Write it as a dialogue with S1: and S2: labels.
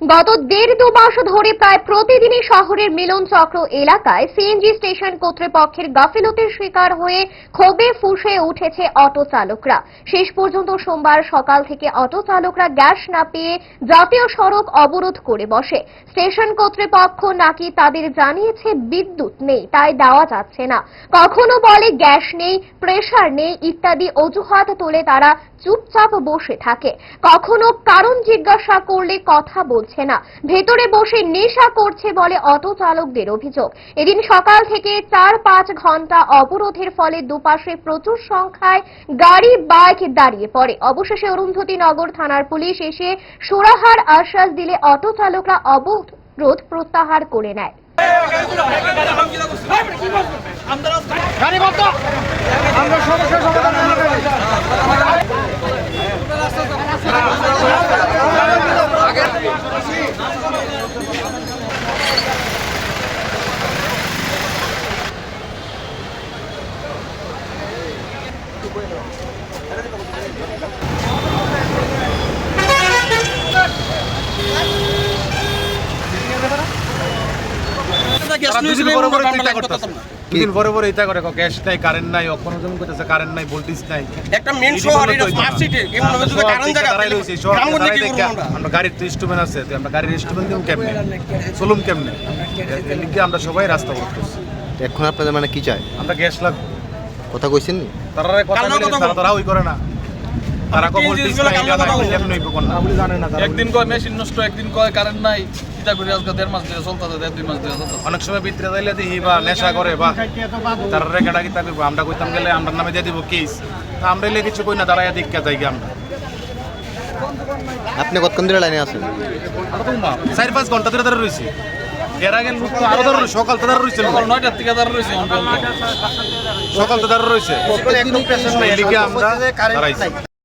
S1: গত দেড় দু মাস ধরে প্রায় প্রতিদিনই শহরের মিলন চক্র এলাকায় সিএনজি স্টেশন কর্তৃপক্ষের গাফিলতির শিকার হয়ে ক্ষোভে ফুঁসে উঠেছে অটো চালকরা। শেষ পর্যন্ত সোমবার সকাল থেকে অটো চালকরা গ্যাস না পেয়ে জাতীয় সড়ক অবরোধ করে বসে। স্টেশন কর্তৃপক্ষ নাকি তাদের জানিয়েছে বিদ্যুৎ নেই, তাই দেওয়া যাচ্ছে না। কখনো বলে গ্যাস নেই, প্রেসার নেই ইত্যাদি অজুহাত তুলে তারা চুপচাপ বসে থাকে। কখনো কারণ জিজ্ঞাসা করলে কথা বলছে না। ভেতরে বসে নেশা করছে বলে অটো চালকদের অভিযোগ। এদিন সকাল থেকে চার পাঁচ ঘণ্টা অবরোধের ফলে দুপাশে প্রচুর সংখ্যায় গাড়ি, বাইক দাঁড়িয়ে পড়ে। অবশেষে অরুন্ধতী নগর থানার পুলিশ এসে সুরাহার আশ্বাস দিলে অটো চালকরা অবরোধ প্রত্যাহার করে নেয়।
S2: দুদিন পরে পরে এটা করে গ্যাস নাই কারেন্ট নাই করতেছে কারেন্ট নাই ভোল্টেজ নাই।
S3: একটা মেন শহর এটা স্মার্ট সিটি যদি কারণ জায়গা আমরা?
S2: আমরা গাড়ির তো instrument আছে তো আমরা গাড়ির ইনস্ট্রুমেন্ট দিব কেমনে? চলুম কেমনে? লিগে আমরা সবাই রাস্তা করতেছি
S4: এখন আপনাদের মানে কি চায়
S2: আমরা গ্যাস লাগবে।
S4: কথা কইছেন নি?
S2: তারা কথা বলে তারা তারা ওই করে না। তারা কো না। জানে না তারা
S5: একদিন কয় মেশিন নষ্ট একদিন কয় কারেন্ট নাই। চিন্তা করি আজকে দেড় মাস ধরে চলতেছে দেড় দুই মাস ধরে চলতেছে।
S2: অনেক সময় ভিতরে যাইলে দেখি বা নেশা করে বা তারা রেখাটা কি থাকবে আমরা কইতাম গেলে আমরা নামে দিয়ে দিব কেস তা আমরা এলে কিছু কই না দাঁড়াইয়া দীক্ষা যাই আমরা।
S4: আপনি কতক্ষণ ধরে লাইনে আছেন?
S2: চার পাঁচ ঘণ্টা ধরে ধরে রয়েছি এর আগে লোক তো আরও ধরে সকাল তো রয়েছে
S5: সকাল নয়টার থেকে দাঁড়া রয়েছে
S2: সকাল তো ধরে রয়েছে। আমরা